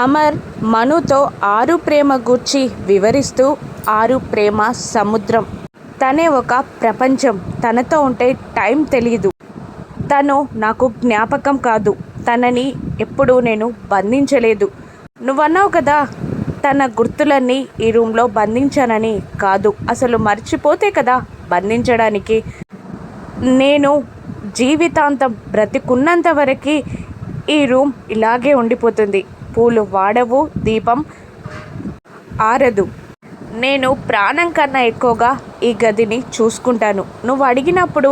అమర్ మనుతో ఆరు ప్రేమ గూర్చి వివరిస్తూ ఆరు ప్రేమ సముద్రం. తనే ఒక ప్రపంచం. తనతో ఉంటే టైం తెలియదు తను నాకు జ్ఞాపకం కాదు. తనని ఎప్పుడూ నేను బంధించలేదు. నువ్వన్నావు కదా తన గుర్తులన్నీ ఈ రూమ్లో బంధించానని కాదు. అసలు మర్చిపోతే కదా బంధించడానికి. నేను జీవితాంతం బ్రతికున్నంత వరకు ఈ రూమ్ ఇలాగే ఉండిపోతుంది. పూలు వాడవు దీపం ఆరదు. నేను ప్రాణం కన్నా ఎక్కువగా ఈ గదిని చూసుకుంటాను. నువ్వు అడిగినప్పుడు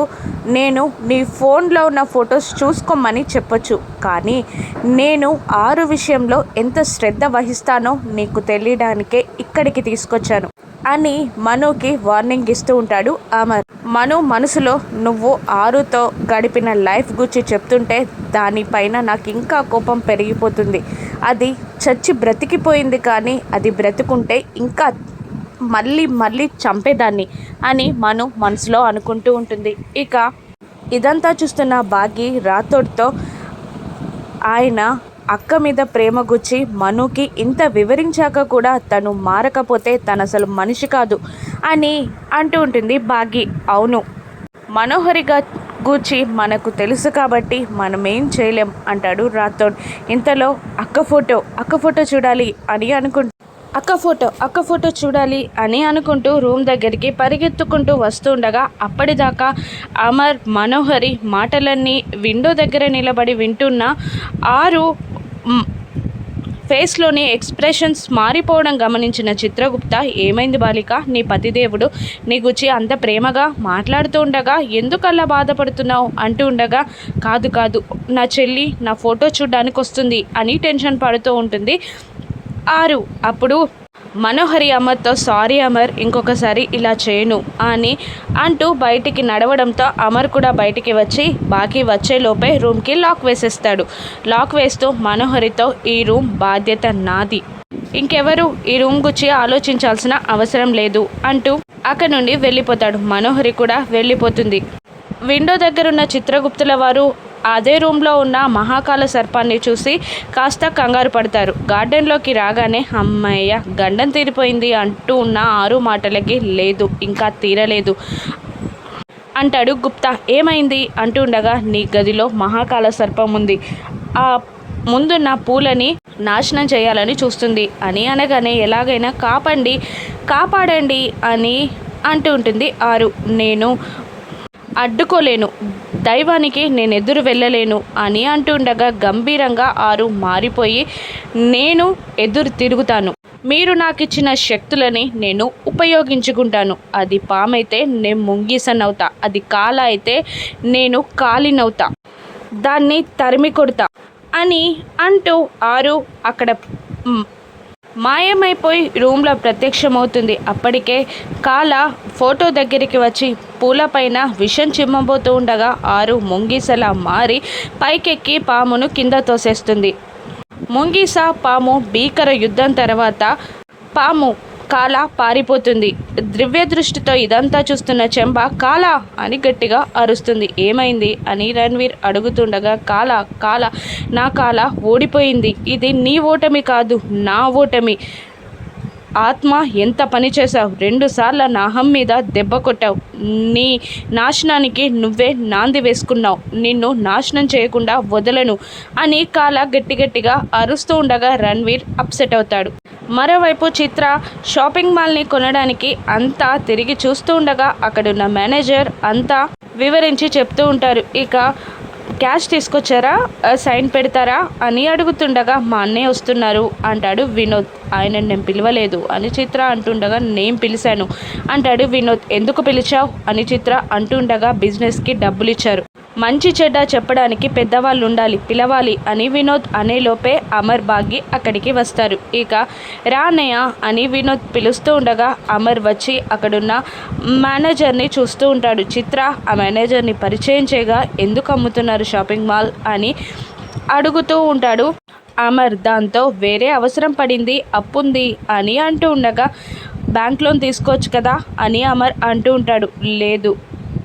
నేను నీ ఫోన్లో ఉన్న ఫొటోస్ చూసుకోమని చెప్పొచ్చు. కానీ నేను ఆరు విషయంలో ఎంత శ్రద్ధ వహిస్తానో నీకు తెలియడానికే ఇక్కడికి తీసుకొచ్చాను. అని మనుకి వార్నింగ్ ఇస్తూ ఉంటాడు అమర్ మను మనసులో నువ్వు ఆరుతో గడిపిన లైఫ్ గురించి చెప్తుంటే దానిపైన నాకు ఇంకా కోపం పెరిగిపోతుంది. అది చచ్చి బ్రతికిపోయింది కానీ అది బ్రతుకుంటే ఇంకా మళ్ళీ మళ్ళీ చంపేదాన్ని అని మను మనసులో అనుకుంటూ ఉంటుంది. ఇక ఇదంతా చూస్తున్న బాగి రాథోడ్తో ఆయన అక్క మీద ప్రేమ గుచ్చి మనుకి ఇంత వివరించాక కూడా తను మారకపోతే తను అసలు మనిషి కాదు అని అంటూ ఉంటుంది బాగి. అవును. మనోహరిగా గూర్చి మనకు తెలుసు కాబట్టి మనం ఏం చేయలేం అంటాడు రాథోడ్. ఇంతలో అక్క ఫోటో అక్క ఫోటో చూడాలి అని అనుకుంటు అక్క ఫోటో అక్క ఫోటో చూడాలి అని అనుకుంటూ రూమ్ దగ్గరికి పరిగెత్తుకుంటూ వస్తుండగా అప్పటిదాకా అమర్ మనోహరి మాటలన్నీ విండో దగ్గర నిలబడి వింటున్న ఆరు ఫేస్లోని ఎక్స్ప్రెషన్స్ మారిపోవడం గమనించిన చిత్రగుప్త ఏమైంది బాలిక? నీ పతిదేవుడు నీ గుచ్చి అంత ప్రేమగా మాట్లాడుతూ ఉండగా ఎందుకల్లా బాధపడుతున్నావు? అంటూ ఉండగా కాదు కాదు నా చెల్లి నా ఫోటో చూడడానికి వస్తుంది అని టెన్షన్ పడుతూ ఉంటుంది ఆరు. అప్పుడు మనోహరి అమర్తో సారీ అమర్ ఇంకొకసారి ఇలా చేయను అని అంటూ బయటికి నడవడంతో అమర్ కూడా బయటికి వచ్చి బాకీ వచ్చేలోపే రూమ్కి లాక్ వేసేస్తాడు. లాక్ వేస్తూ మనోహరితో ఈ రూమ్ బాధ్యత నాది. ఇంకెవరు ఈ రూమ్ గురించి ఆలోచించాల్సిన అవసరం లేదు అంటూ అక్కడి నుండి వెళ్ళిపోతాడు. మనోహరి కూడా వెళ్ళిపోతుంది. విండో దగ్గరున్న చిత్రగుప్తుల వారు అదే రూమ్లో ఉన్న మహాకాల సర్పాన్ని చూసి కాస్త కంగారు పడతారు. గార్డెన్లోకి రాగానే అమ్మయ్య గండం తీరిపోయింది అంటూ ఉన్న ఆరు మాటలకి లేదు ఇంకా తీరలేదు అంటాడు గుప్తా. ఏమైంది? అంటుండగా నీ గదిలో మహాకాల సర్పం ఉంది. ఆ ముందున్న పూలని నాశనం చేయాలని చూస్తుంది. అని అనగానే ఎలాగైనా కాపండి కాపాడండి అని అంటూ ఉంటుంది ఆరు. నేను అడ్డుకోలేను. దైవానికి నేను ఎదురు వెళ్ళలేను అని అంటుండగా గంభీరంగా ఆరు మారిపోయి నేను ఎదురు తిరుగుతాను. మీరు నాకు ఇచ్చిన శక్తులని నేను ఉపయోగించుకుంటాను. అది పామైతే నేను ముంగీసనవుతా. అది కాల అయితే నేను కాలినవుతా. దాన్ని తరిమి కొడతా అని అంటూ ఆరు అక్కడ మాయమైపోయి రూమ్లో ప్రత్యక్షమవుతుంది. అప్పటికే కాల ఫోటో దగ్గరికి వచ్చి పూలపైన విషం చిమ్మబోతూ ఉండగా ఆరు ముంగీసలా మారి పైకెక్కి పామును కింద తోసేస్తుంది. ముంగీస పాము భీకర యుద్ధం తర్వాత పాము కాల పారిపోతుంది. దివ్య దృష్టితో ఇదంతా చూస్తున్న చెంబ కాల అని గట్టిగా అరుస్తుంది. ఏమైంది? అని రణ్వీర్ అడుగుతుండగా కాల కాల నా కాల ఓడిపోయింది. ఇది నీ ఓటమి కాదు నా ఓటమి. ఆత్మ ఎంత పని చేశావు? రెండుసార్లు నా అహం మీద దెబ్బ కొట్టావు. నీ నాశనానికి నువ్వే నాంది వేసుకున్నావు. నిన్ను నాశనం చేయకుండా వదలను అని కాల గట్టి గట్టిగా అరుస్తూ ఉండగా రణ్వీర్ అప్సెట్ అవుతాడు. మరోవైపు చిత్ర షాపింగ్ మాల్ని కొనడానికి అంతా తిరిగి చూస్తూ ఉండగా అక్కడున్న మేనేజర్ అంతా వివరించి చెప్తూ ఉంటారు. ఇక క్యాష్ తీసుకొచ్చారా? సైన్ పెడతారా? అని అడుగుతుండగా మా అన్నయ్య వస్తున్నారు. అంటాడు వినోద్. ఆయన నేను పిలవలేదు అని చిత్ర అంటుండగా నేను పిలిచాను. అంటాడు వినోద్. ఎందుకు పిలిచావు? అని చిత్ర అంటుండగా బిజినెస్కి డబ్బులు ఇచ్చారు మంచి చెడ్డ చెప్పడానికి పెద్దవాళ్ళు ఉండాలి పిలవాలి అని వినోద్ అనేలోపే అమర్ బాగి అక్కడికి వస్తారు. ఇక రానయ్య అని వినోద్ పిలుస్తూ ఉండగా అమర్ వచ్చి అక్కడున్న మేనేజర్ని చూస్తూ ఉంటాడు. చిత్ర ఆ మేనేజర్ని పరిచయం చేయగా ఎందుకు అమ్ముతున్నారు షాపింగ్ మాల్ అని అడుగుతూ ఉంటాడు. అమర్ దాంతో వేరే అవసరం పడింది అప్పుంది అని అంటూ ఉండగా బ్యాంక్ లోన్ తీసుకోవచ్చు కదా? అని అమర్ అంటూ ఉంటాడు. లేదు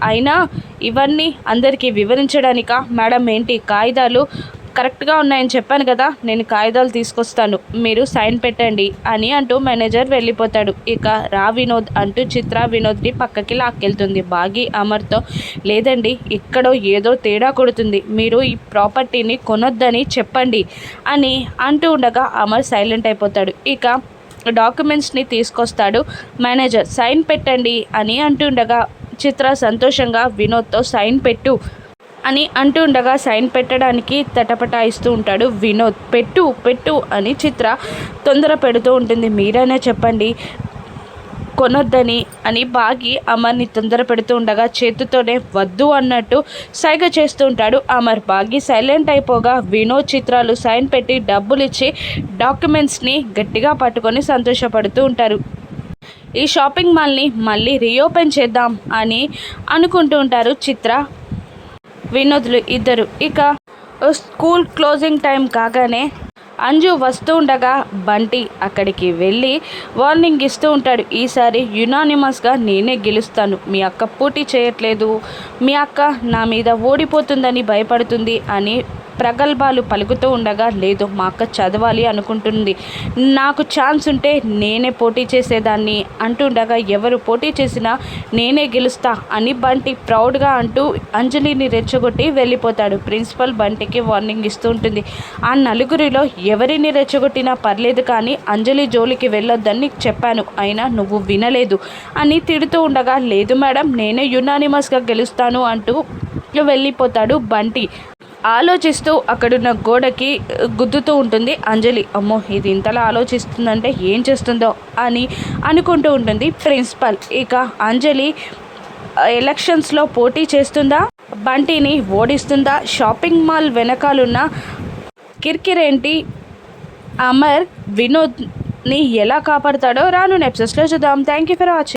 అయినా ఇవన్నీ అందరికీ వివరించడానిక మేడం ఏంటి కాగితాలు కరెక్ట్గా ఉన్నాయని చెప్పాను కదా నేను కాగితాలు తీసుకొస్తాను. మీరు సైన్ పెట్టండి అని అంటూ మేనేజర్ వెళ్ళిపోతాడు. ఇక రా వినోద్ అంటూ చిత్ర వినోద్ని పక్కకి లాక్కెళ్తుంది. బాగి అమర్తో లేదండి ఎక్కడో ఏదో తేడా కొడుతుంది. మీరు ఈ ప్రాపర్టీని కొనొద్దని చెప్పండి అని అంటూ ఉండగా అమర్ సైలెంట్ అయిపోతాడు. ఇక డాక్యుమెంట్స్ని తీసుకొస్తాడు మేనేజర్. సైన్ పెట్టండి అని అంటుండగా చిత్ర సంతోషంగా వినోద్తో సైన్ పెట్టు అని అంటుండగా సైన్ పెట్టడానికి తటపటాయిస్తూ ఉంటాడు వినోద్. పెట్టు పెట్టు అని చిత్ర తొందర పెడుతూ ఉంటుంది. మీరైనా చెప్పండి కొనొద్దని అని బాగి అమర్ని తొందర పెడుతూ ఉండగా చేతితోనే వద్దు అన్నట్టు సైగ చేస్తూ ఉంటాడు అమర్. బాగి సైలెంట్ అయిపోగా వినోద్ చిత్రాలు సైన్ పెట్టి డబ్బులు ఇచ్చి డాక్యుమెంట్స్ని గట్టిగా పట్టుకొని సంతోషపడుతూ ఉంటారు. ఈ షాపింగ్ మాల్ని మళ్ళీ రీఓపెన్ చేద్దాం అని అనుకుంటూ ఉంటారు చిత్ర. వినోద్లు ఇద్దరు. ఇక స్కూల్ క్లోజింగ్ టైం కాగానే అంజు వస్తూ ఉండగా బంటి అక్కడికి వెళ్ళి వార్నింగ్ ఇస్తూ ఉంటాడు. ఈసారి యునానిమస్గా నేనే గెలుస్తాను. మీ అక్క పోటీ చేయట్లేదు. మీ అక్క నా మీద ఓడిపోతుందని భయపడుతుంది అని ప్రగల్భాలు పలుకుతూ ఉండగా లేదు మా అక్క చదవాలి అనుకుంటుంది. నాకు ఛాన్స్ ఉంటే నేనే పోటీ చేసేదాన్ని అంటుండగా ఎవరు పోటీ చేసినా నేనే గెలుస్తా అని బంటి ప్రౌడ్గా అంటూ అంజలిని రెచ్చగొట్టి వెళ్ళిపోతాడు. ప్రిన్సిపల్ బంటికి వార్నింగ్ ఇస్తూ ఉంటుంది. ఆ నలుగురిలో ఎవరిని రెచ్చగొట్టినా పర్లేదు కానీ అంజలి జోలికి వెళ్ళొద్దని చెప్పాను. అయినా నువ్వు వినలేదు అని తిడుతూ ఉండగా లేదు మేడం నేనే యునానిమస్గా గెలుస్తాను అంటూ వెళ్ళిపోతాడు బంటి. ఆలోచిస్తూ అక్కడున్న గోడకి గుద్దుతూ ఉంటుంది. అంజలి అమ్మో ఇది ఇంతలా ఆలోచిస్తుందంటే ఏం చేస్తుందో? అని అనుకుంటూ ఉంటుంది ప్రిన్సిపల్. ఇక అంజలి ఎలక్షన్స్లో పోటీ చేస్తుందా? బంటిని ఓడిస్తుందా? షాపింగ్ మాల్ వెనకాలన్న కిర్కిరేంటి అమర్ వినోద్ని ఎలా కాపాడుతాడో రాను నెప్సెస్లో చూద్దాం. Thank you for watching